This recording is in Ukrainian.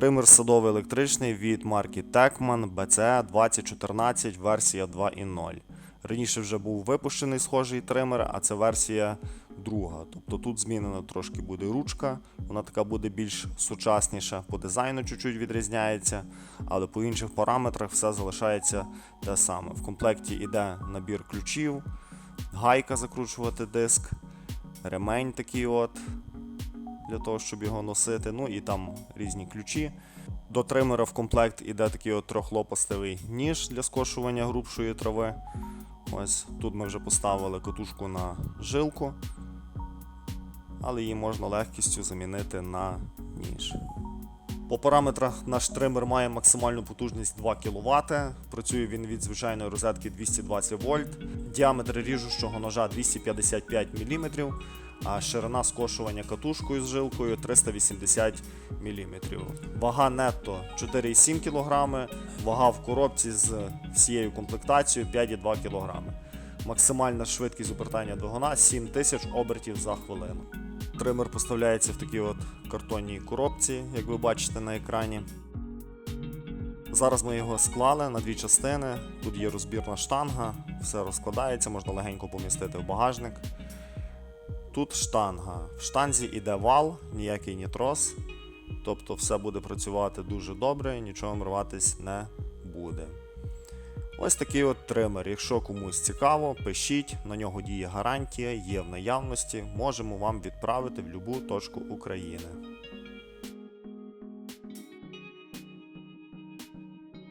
Тример садовий електричний від марки Techman BCE 2014 версія 2.0. Раніше вже був випущений схожий тример, а це версія друга. Тобто тут змінена трошки буде ручка, вона така буде більш сучасніша, по дизайну чуть-чуть відрізняється, але по інших параметрах все залишається те саме. В комплекті йде набір ключів, гайка закручувати диск, ремень такий от для того, щоб його носити. Ну і там різні ключі. До тримера в комплект іде такий от трьохлопастевий ніж для скошування грубшої трави. Ось тут ми вже поставили катушку на жилку, але її можна легкістю замінити на ніж. По параметрах наш тример має максимальну потужність 2 кВт. Працює він від звичайної розетки 220 вольт. Діаметр ріжущого ножа 255 мм, а ширина скошування катушкою з жилкою 380 мм. Вага нетто 4,7 кг, вага в коробці з всією комплектацією 5,2 кг. Максимальна швидкість обертання двигуна 7000 обертів за хвилину. Тример поставляється в такій от картонній коробці, як ви бачите на екрані. Зараз ми його склали на дві частини. Тут є розбірна штанга, все розкладається, можна легенько помістити в багажник. Тут штанга. В штанзі іде вал, ніякий нітрос. Тобто все буде працювати дуже добре, нічого мриватись не буде. Ось такий от тример. Якщо комусь цікаво, пишіть, на нього діє гарантія, є в наявності, можемо вам відправити в будь-яку точку України.